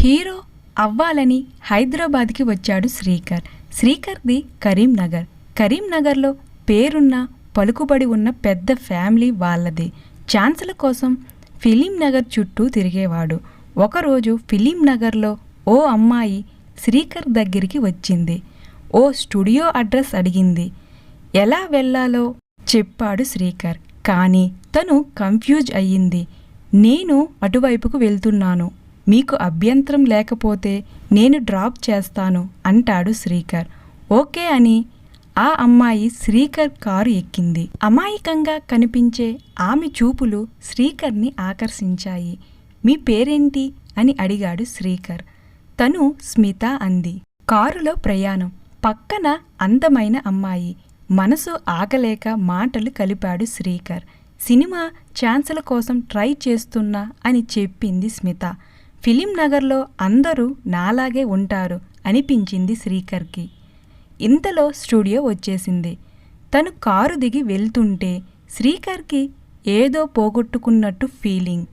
Hero అవ్వాలని హైదరాబాద్కి వచ్చాడు శ్రీకర్. శ్రీకర్ది కరీంనగర్. కరీంనగర్లో పేరున్న పలుకుబడి ఉన్న పెద్ద ఫ్యామిలీ వాళ్ళది. ఛాన్సుల కోసం ఫిలిం నగర్ చుట్టూ తిరిగేవాడు. ఒకరోజు ఫిలిం నగర్లో ఓ అమ్మాయి శ్రీకర్ దగ్గరికి వచ్చింది. ఓ స్టూడియో అడ్రస్ అడిగింది. ఎలా వెళ్ళాలో చెప్పాడు శ్రీకర్. కానీ తను కన్ఫ్యూజ్ అయ్యింది. నేను అటువైపుకు వెళ్తున్నాను. మీకు అభ్యంతరం లేకపోతే నేను డ్రాప్ చేస్తాను అంటాడు శ్రీకర్. ఓకే అని ఆ అమ్మాయి శ్రీకర్ కారు ఎక్కింది. అమాయకంగా కనిపించే ఆమె చూపులు శ్రీకర్ని ఆకర్షించాయి. మీ పేరేంటి? అని అడిగాడు శ్రీకర్. తను స్మిత అంది. కారులో ప్రయాణం. పక్కన అందమైన అమ్మాయి. మనసు ఆగలేక మాటలు కలిపాడు శ్రీకర్. సినిమా ఛాన్సుల కోసం ట్రై చేస్తున్నా అని చెప్పింది స్మిత. ఫిలిం నగర్లో అందరూ నాలాగే ఉంటారు అనిపించింది శ్రీకర్కి. ఇంతలో స్టూడియో వచ్చేసింది. తను కారు దిగి వెళ్తుంటే శ్రీకర్కి ఏదో పోగొట్టుకున్నట్టు ఫీలింగ్.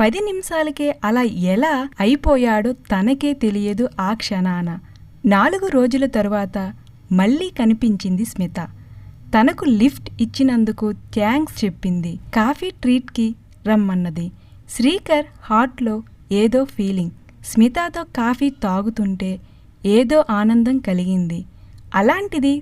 పది నిమిషాలకే అలా ఎలా అయిపోయాడో తనకే తెలియదు ఆ క్షణాన. నాలుగు రోజుల తరువాత మళ్ళీ కనిపించింది స్మిత. తనకు లిఫ్ట్ ఇచ్చినందుకు థ్యాంక్స్ చెప్పింది. కాఫీ ట్రీట్కి రమ్మన్నది. శ్రీకర్ హార్ట్లో ఏదో ఫీలింగ్. స్మితతో కాఫీ తాగుతుంటే ఏదో ఆనందం కలిగింది. అలాంటిది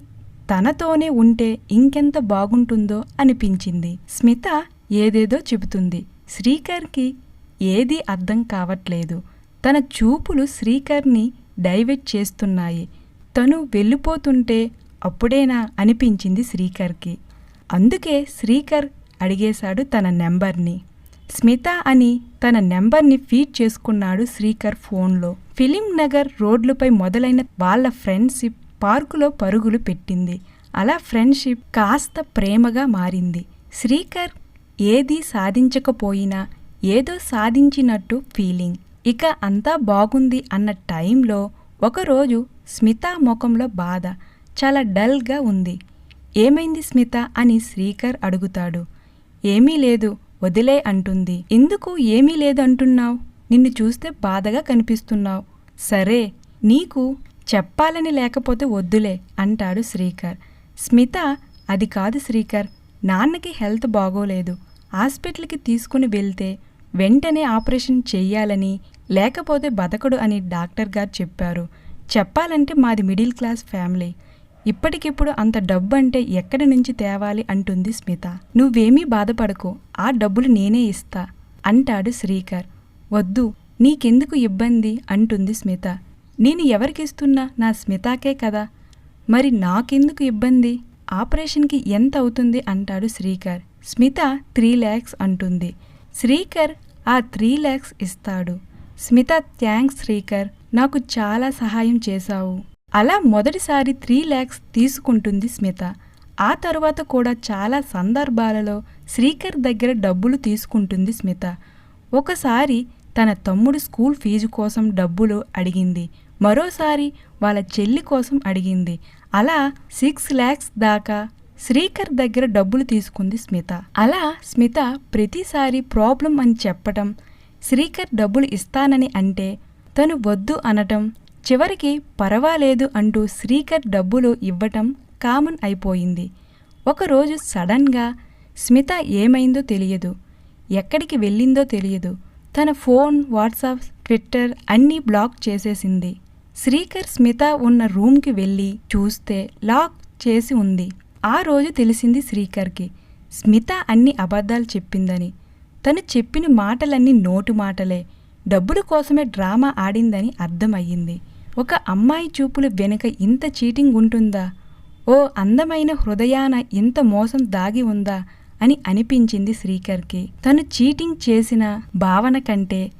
తనతోనే ఉంటే ఇంకెంత బాగుంటుందో అనిపించింది. స్మిత ఏదేదో చెబుతుంది. శ్రీకర్కి ఏదీ అర్థం కావట్లేదు. తన చూపులు శ్రీకర్ని డైవర్ట్ చేస్తున్నాయి. తను వెళ్ళిపోతుంటే అప్పుడేనా అనిపించింది శ్రీకర్కి. అందుకే శ్రీకర్ అడిగేశాడు తన నెంబర్ని. స్మిత అని తన నెంబర్ని ఫీడ్ చేసుకున్నాడు శ్రీకర్ ఫోన్లో. ఫిలిం నగర్ రోడ్లపై మొదలైన వాళ్ళ ఫ్రెండ్షిప్ పార్కులో పరుగులు పెట్టింది. అలా ఫ్రెండ్షిప్ కాస్త ప్రేమగా మారింది. శ్రీకర్ ఏదీ సాధించకపోయినా ఏదో సాధించినట్టు ఫీలింగ్. ఇక అంతా బాగుంది అన్న టైంలో ఒకరోజు స్మిత ముఖంలో బాధ చాలా డల్గా ఉంది. ఏమైంది స్మిత అని శ్రీకర్ అడుగుతాడు. ఏమీ లేదు వదిలే అంటుంది. ఎందుకు ఏమీ లేదంటున్నావు? నిన్ను చూస్తే బాధగా కనిపిస్తున్నావు. సరే నీకు చెప్పాలని లేకపోతే వద్దులే అంటాడు శ్రీకర్. స్మిత అది కాదు శ్రీకర్. నాన్నకి హెల్త్ బాగోలేదు. హాస్పిటల్కి తీసుకుని వెళ్తే వెంటనే ఆపరేషన్ చెయ్యాలని లేకపోతే బతకడు అని డాక్టర్ గారు చెప్పారు. చెప్పాలంటే మాది మిడిల్ క్లాస్ ఫ్యామిలీ. ఇప్పటికిప్పుడు అంత డబ్బు అంటే ఎక్కడి నుంచి తేవాలి అంటుంది స్మిత. నువ్వేమీ బాధపడకు ఆ డబ్బులు నేనే ఇస్తా అంటాడు శ్రీకర్. వద్దు నీకెందుకు ఇబ్బంది? అంటుంది స్మిత. నేను ఎవరికిస్తున్నా? నా స్మితాకే కదా. మరి నాకెందుకు ఇబ్బంది? ఆపరేషన్కి ఎంత అవుతుంది? అంటాడు శ్రీకర్. స్మిత త్రీ ల్యాక్స్ అంటుంది. శ్రీకర్ ఆ త్రీ ల్యాక్స్ ఇస్తాడు. స్మిత థ్యాంక్స్ శ్రీకర్. నాకు చాలా సహాయం చేశావు. అలా మొదటిసారి త్రీ ల్యాక్స్ తీసుకుంటుంది స్మిత. ఆ తరువాత కూడా చాలా సందర్భాలలో శ్రీకర్ దగ్గర డబ్బులు తీసుకుంటుంది స్మిత. ఒకసారి తన తమ్ముడు స్కూల్ ఫీజు కోసం డబ్బులు అడిగింది. మరోసారి వాళ్ళ చెల్లి కోసం అడిగింది. అలా సిక్స్ ల్యాక్స్ దాకా శ్రీకర్ దగ్గర డబ్బులు తీసుకుంది స్మిత. అలా స్మిత ప్రతిసారి ప్రాబ్లం అని చెప్పటం శ్రీకర్ డబ్బులు ఇస్తానని అంటే తను వద్దు అనటం చివరికి పర్వాలేదు అంటూ శ్రీకర్ డబ్బులు ఇవ్వటం కామన్ అయిపోయింది. ఒకరోజు సడన్గా స్మిత ఏమైందో తెలియదు. ఎక్కడికి వెళ్ళిందో తెలియదు. తన ఫోన్ వాట్సాప్ ట్విట్టర్ అన్నీ బ్లాక్ చేసేసింది. శ్రీకర్ స్మిత ఉన్న రూమ్కి వెళ్ళి చూస్తే లాక్ చేసి ఉంది. ఆ రోజు తెలిసింది శ్రీకర్కి. స్మిత అన్ని అబద్ధాలు చెప్పిందని. తను చెప్పిన మాటలన్నీ నోటు మాటలే. డబ్బుల కోసమే డ్రామా ఆడిందని అర్థమయ్యింది. ఒక అమ్మాయి చూపులు వెనుక ఇంత చీటింగ్ ఉంటుందా? ఓ అందమైన హృదయాన ఇంత మోసం దాగి ఉందా? అని అనిపించింది శ్రీకర్కి. తను చీటింగ్ చేసిన భావన కంటే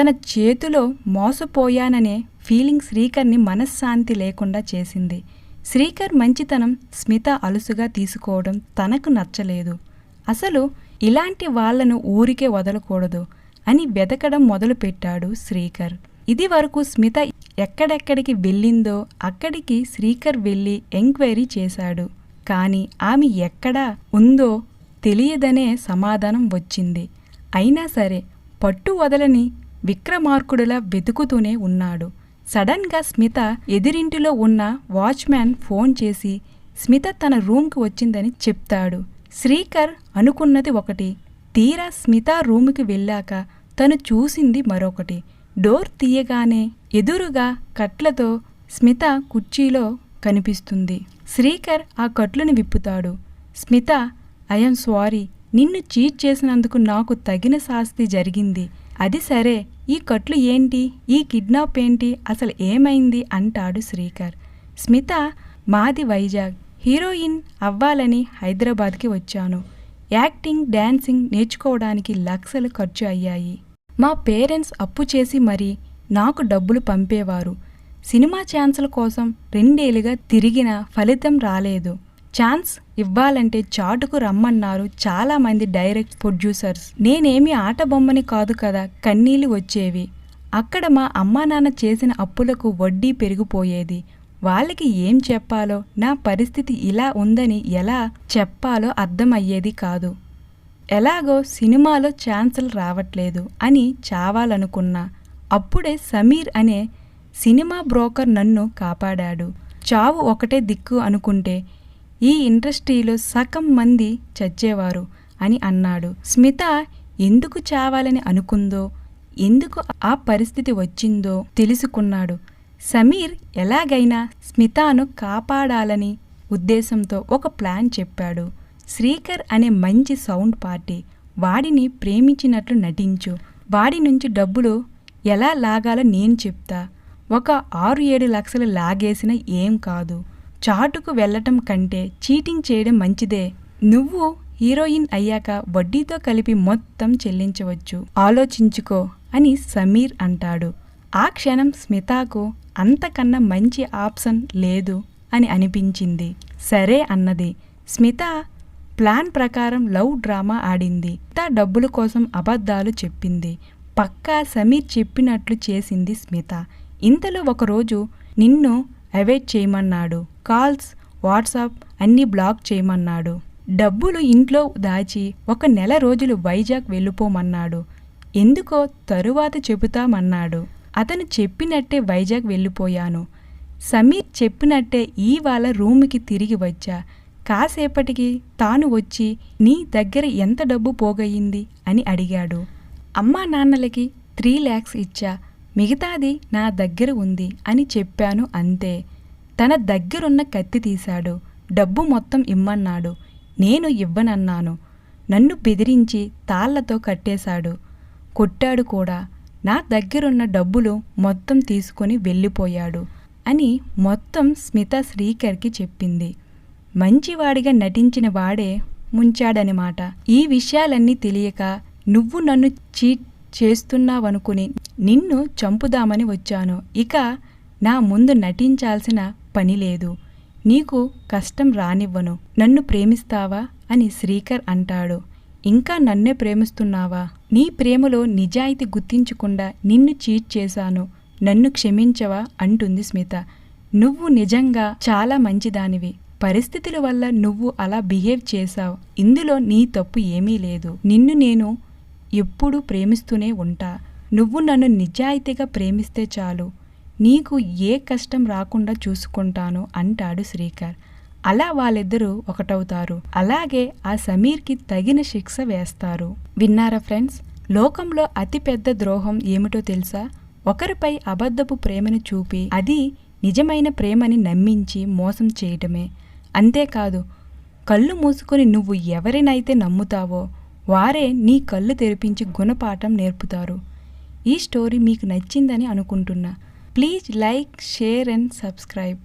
తన చేతిలో మోసపోయాననే ఫీలింగ్ శ్రీకర్ని మనశ్శాంతి లేకుండా చేసింది. శ్రీకర్ మంచితనం స్మిత అలుసుగా తీసుకోవడం తనకు నచ్చలేదు. అసలు ఇలాంటి వాళ్ళను ఊరికే వదలకూడదు అని వెతకడం మొదలుపెట్టాడు శ్రీకర్. ఇది వరకు స్మిత ఎక్కడెక్కడికి వెళ్ళిందో అక్కడికి శ్రీకర్ వెళ్ళి ఎంక్వైరీ చేశాడు. కానీ ఆమె ఎక్కడ ఉందో తెలియదనే సమాధానం వచ్చింది. అయినా సరే పట్టు వదలని విక్రమార్కుడులా వెతుకుతూనే ఉన్నాడు. సడన్గా స్మిత ఎదిరింటిలో ఉన్న వాచ్మ్యాన్ ఫోన్ చేసి స్మిత తన రూమ్కి వచ్చిందని చెప్తాడు. శ్రీకర్ అనుకున్నది ఒకటి. తీరా స్మిత రూమ్కి వెళ్ళాక తను చూసింది మరొకటి. డోర్ తీయగానే ఎదురుగా కట్లతో స్మిత కుర్చీలో కనిపిస్తుంది. శ్రీకర్ ఆ కట్లను విప్పుతాడు. Smita I'm sorry. నిన్ను చీట్ చేసినందుకు నాకు తగిన శాస్తి జరిగింది. అది సరే. ఈ కట్లు ఏంటి? ఈ కిడ్నాప్ ఏంటి? అసలు ఏమైంది? అంటాడు శ్రీకర్. స్మిత మాది వైజాగ్. హీరోయిన్ అవ్వాలని హైదరాబాద్కి వచ్చాను. యాక్టింగ్ డ్యాన్సింగ్ నేర్చుకోవడానికి లక్షలు ఖర్చు అయ్యాయి. మా పేరెంట్స్ అప్పు చేసి మరీ నాకు డబ్బులు పంపేవారు. సినిమా ఛాన్సుల కోసం రెండేళ్ళుగా తిరిగిన ఫలితం రాలేదు. ఛాన్స్ ఇవ్వాలంటే చాటుకు రమ్మన్నారు చాలామంది డైరెక్ట్ ప్రొడ్యూసర్స్. నేనేమి ఆట బొమ్మని కాదు కదా కన్నీళ్ళు వచ్చేవి. అక్కడ మా అమ్మా నాన్న చేసిన అప్పులకు వడ్డీ పెరిగిపోయేది. వాళ్ళకి ఏం చెప్పాలో నా పరిస్థితి ఇలా ఉందని ఎలా చెప్పాలో అర్థమయ్యేది కాదు. ఎలాగో సినిమాలో ఛాన్సులు రావట్లేదు అని చావాలనుకున్నా అప్పుడే సమీర్ అనే సినిమా బ్రోకర్ నన్ను కాపాడాడు. చావు ఒకటే దిక్కు అనుకుంటే ఈ ఇండస్ట్రీలో సగం మంది చచ్చేవారు అని అన్నాడు. స్మిత ఎందుకు చావాలని అనుకుందో ఎందుకు ఆ పరిస్థితి వచ్చిందో తెలుసుకున్నాడు. సమీర్ ఎలాగైనా స్మితాను కాపాడాలని ఉద్దేశంతో ఒక ప్లాన్ చెప్పాడు. శ్రీకర్ అనే మంచి సౌండ్ పార్టీ. వాడిని ప్రేమించినట్లు నటించు. వాడి నుంచి డబ్బులు ఎలా లాగాలో నేను చెప్తా. ఒక ఆరు ఏడు లక్షలు లాగేసిన ఏం కాదు. చాటుకు వెళ్ళటం కంటే చీటింగ్ చేయడం మంచిదే. నువ్వు హీరోయిన్ అయ్యాక వడ్డీతో కలిపి మొత్తం చెల్లించవచ్చు. ఆలోచించుకో అని సమీర్ అంటాడు. ఆ క్షణం స్మితాకు అంతకన్నా మంచి ఆప్షన్ లేదు అని అనిపించింది. సరే అన్నది. స్మిత ప్లాన్ ప్రకారం లవ్ డ్రామా ఆడింది. స్మిత డబ్బుల కోసం అబద్ధాలు చెప్పింది. పక్కా సమీర్ చెప్పినట్లు చేసింది స్మిత. ఇంతలో ఒకరోజు నిన్ను అవాయిడ్ చేయమన్నాడు. కాల్స్ వాట్సాప్ అన్నీ బ్లాక్ చేయమన్నాడు. డబ్బులు ఇంట్లో దాచి ఒక నెల రోజులు వైజాగ్ వెళ్ళిపోమన్నాడు. ఎందుకో తరువాత చెబుతామన్నాడు. అతను చెప్పినట్టే వైజాగ్ వెళ్ళిపోయాను. సమీర్ చెప్పినట్టే ఇవాళ రూముకి తిరిగి వచ్చా. కాసేపటికి తాను వచ్చి నీ దగ్గర ఎంత డబ్బు పోగయింది అని అడిగాడు. అమ్మా నాన్నలకి త్రీ ల్యాక్స్ ఇచ్చా. మిగతాది నా దగ్గర ఉంది అని చెప్పాను అంతే. తన దగ్గరున్న కత్తి తీశాడు. డబ్బు మొత్తం ఇమ్మన్నాడు. నేను ఇవ్వనన్నాను. నన్ను బెదిరించి తాళ్ళతో కట్టేశాడు. కొట్టాడు కూడా. నా దగ్గరున్న డబ్బులు మొత్తం తీసుకొని వెళ్ళిపోయాడు అని మొత్తం స్మిత శ్రీకర్కి చెప్పింది. మంచివాడిగా నటించిన వాడే ముంచాడనమాట. ఈ విషయాలన్నీ తెలియక నువ్వు నన్ను చీట్ చేస్తున్నావనుకుని నిన్ను చంపుదామని వచ్చాను. ఇక నా ముందు నటించాల్సిన పని లేదు. నీకు కష్టం రానివ్వను. నన్ను ప్రేమిస్తావా? అని శ్రీకర్ అంటాడు. ఇంకా నన్నే ప్రేమిస్తున్నావా? నీ ప్రేమలో నిజాయితీ గుర్తించకుండా నిన్ను చీట్ చేశాను. నన్ను క్షమించవా? అంటుంది స్మిత. నువ్వు నిజంగా చాలా మంచిదానివి. పరిస్థితుల వల్ల నువ్వు అలా బిహేవ్ చేశావు. ఇందులో నీ తప్పు ఏమీ లేదు. నిన్ను నేను ఎప్పుడూ ప్రేమిస్తూనే ఉంటా. నువ్వు నన్ను నిజాయితీగా ప్రేమిస్తే చాలు. నీకు ఏ కష్టం రాకుండా చూసుకుంటాను అంటాడు శ్రీకర్. అలా వాళ్ళిద్దరూ ఒకటవుతారు. అలాగే ఆ సమీర్కి తగిన శిక్ష వేస్తారు. విన్నారా ఫ్రెండ్స్? లోకంలో అతిపెద్ద ద్రోహం ఏమిటో తెలుసా? ఒకరిపై అబద్ధపు ప్రేమను చూపి అది నిజమైన ప్రేమని నమ్మించి మోసం చేయటమే. అంతేకాదు కళ్ళు మూసుకొని నువ్వు ఎవరినైతే నమ్ముతావో వారే నీ కళ్ళు తెరిపించి గుణపాఠం నేర్పుతారు. ఈ స్టోరీ మీకు నచ్చిందని అనుకుంటున్నా. Please like share and subscribe.